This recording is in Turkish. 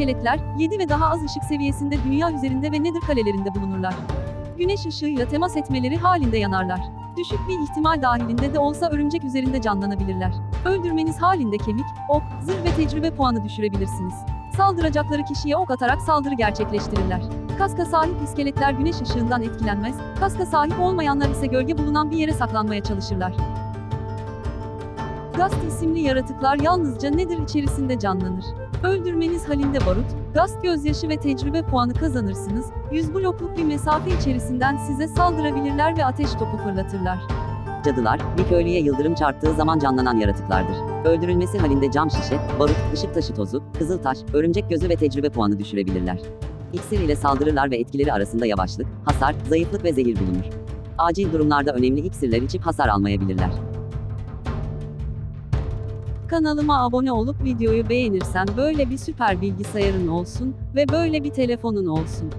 iskeletler, 7 ve daha az ışık seviyesinde dünya üzerinde ve nedir kalelerinde bulunurlar. Güneş ışığıyla temas etmeleri halinde yanarlar. Düşük bir ihtimal dahilinde de olsa örümcek üzerinde canlanabilirler. Öldürmeniz halinde kemik, ok, zırh ve tecrübe puanı düşürebilirsiniz. Saldıracakları kişiye ok atarak saldırı gerçekleştirirler. Kaska sahip iskeletler güneş ışığından etkilenmez, kaska sahip olmayanlar ise gölge bulunan bir yere saklanmaya çalışırlar. Gast isimli yaratıklar yalnızca nedir içerisinde canlanır. Öldürmeniz halinde barut, gast gözyaşı ve tecrübe puanı kazanırsınız, 100 blokluk bir mesafe içerisinden size saldırabilirler ve ateş topu fırlatırlar. Cadılar, bir köylüye yıldırım çarptığı zaman canlanan yaratıklardır. Öldürülmesi halinde cam şişe, barut, ışık taşı tozu, kızıl taş, örümcek gözü ve tecrübe puanı düşürebilirler. İksir ile saldırırlar ve etkileri arasında yavaşlık, hasar, zayıflık ve zehir bulunur. Acil durumlarda önemli iksirler içip hasar almayabilirler. Kanalıma abone olup videoyu beğenirsen böyle bir süper bilgisayarın olsun ve böyle bir telefonun olsun.